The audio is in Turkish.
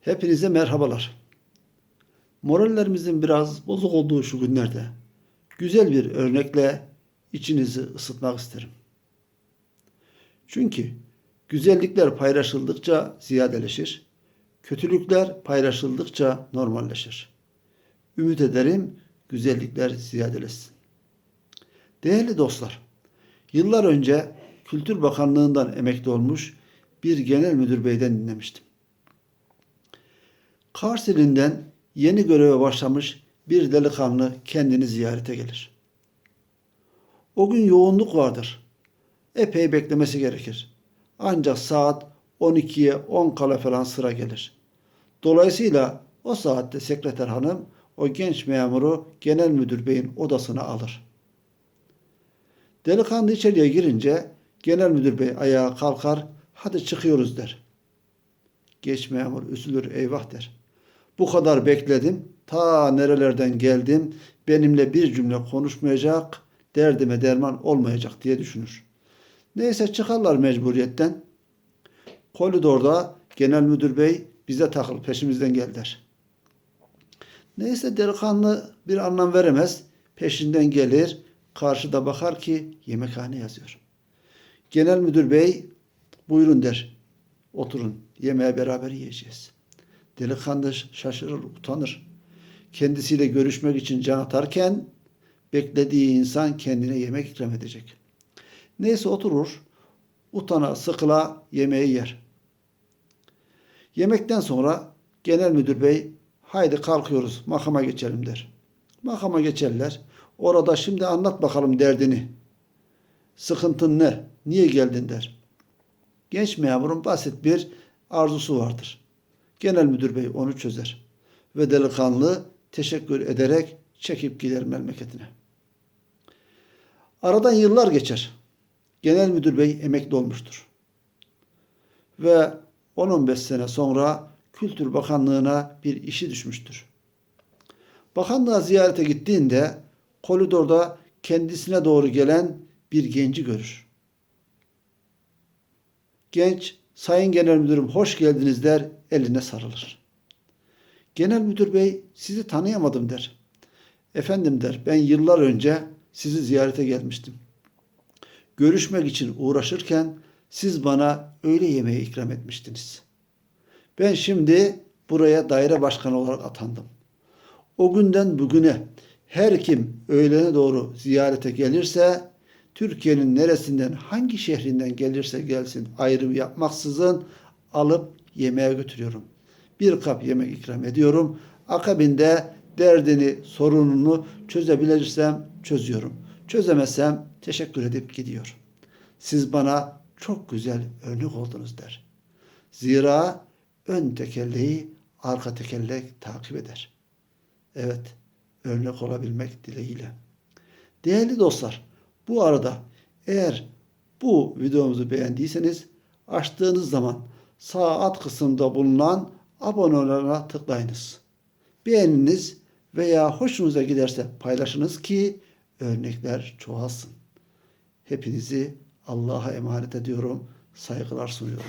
Hepinize merhabalar. Morallerimizin biraz bozuk olduğu şu günlerde güzel bir örnekle içinizi ısıtmak isterim. Çünkü güzellikler paylaşıldıkça ziyadeleşir, kötülükler paylaşıldıkça normalleşir. Ümit ederim güzellikler ziyadeleşsin. Değerli dostlar, yıllar önce Kültür Bakanlığı'ndan emekli olmuş bir genel müdür beyden dinlemiştim. Kars ilinden yeni göreve başlamış bir delikanlı kendini ziyarete gelir. O gün yoğunluk vardır. Epey beklemesi gerekir. Ancak saat 12'ye 10 kala falan sıra gelir. Dolayısıyla o saatte sekreter hanım o genç memuru genel müdür beyin odasına alır. Delikanlı içeriye girince genel müdür bey ayağa kalkar, hadi çıkıyoruz der. Geç memur üzülür eyvah der. Bu kadar bekledim, ta nerelerden geldim, benimle bir cümle konuşmayacak, derdime derman olmayacak diye düşünür. Neyse çıkarlar mecburiyetten. Koridorda genel müdür bey bize takıl peşimizden gel der. Neyse delikanlı bir anlam veremez. Peşinden gelir. Karşıda bakar ki yemekhane yazıyor. Genel müdür bey buyurun der. Oturun yemeğe beraber yiyeceğiz. Delikanlı şaşırır, utanır. Kendisiyle görüşmek için can atarken beklediği insan kendine yemek ikram edecek. Neyse oturur, utana sıkıla yemeği yer. Yemekten sonra genel müdür bey haydi kalkıyoruz makama geçelim der. Makama geçerler. Orada şimdi anlat bakalım derdini. Sıkıntın ne? Niye geldin der. Genç memurun basit bir arzusu vardır. Genel müdür bey onu çözer. Ve delikanlı teşekkür ederek çekip gider memleketine. Aradan yıllar geçer. Genel müdür bey emekli olmuştur. Ve 10-15 sene sonra Kültür Bakanlığı'na bir işi düşmüştür. Bakanlığa ziyarete gittiğinde koridorda kendisine doğru gelen bir genci görür. Genç, Sayın Genel Müdürüm hoş geldiniz der, eline sarılır. Genel Müdür Bey sizi tanıyamadım der. Efendim der, ben yıllar önce sizi ziyarete gelmiştim. Görüşmek için uğraşırken siz bana öğle yemeği ikram etmiştiniz. Ben şimdi buraya daire başkanı olarak atandım. O günden bugüne her kim öğlene doğru ziyarete gelirse Türkiye'nin neresinden hangi şehrinden gelirse gelsin ayrım yapmaksızın alıp yemeğe götürüyorum. Bir kap yemek ikram ediyorum. Akabinde derdini, sorununu çözebilirsem çözüyorum. Çözemezsem teşekkür edip gidiyor. Siz bana çok güzel örnek oldunuz der. Zira ön tekerleği arka tekerlek takip eder. Evet, örnek olabilmek dileğiyle. Değerli dostlar, bu arada eğer bu videomuzu beğendiyseniz açtığınız zaman sağ alt kısımda bulunan abone olana tıklayınız. Beğeniniz veya hoşunuza giderse paylaşınız ki örnekler çoğalsın. Hepinizi Allah'a emanet ediyorum. Saygılar sunuyorum.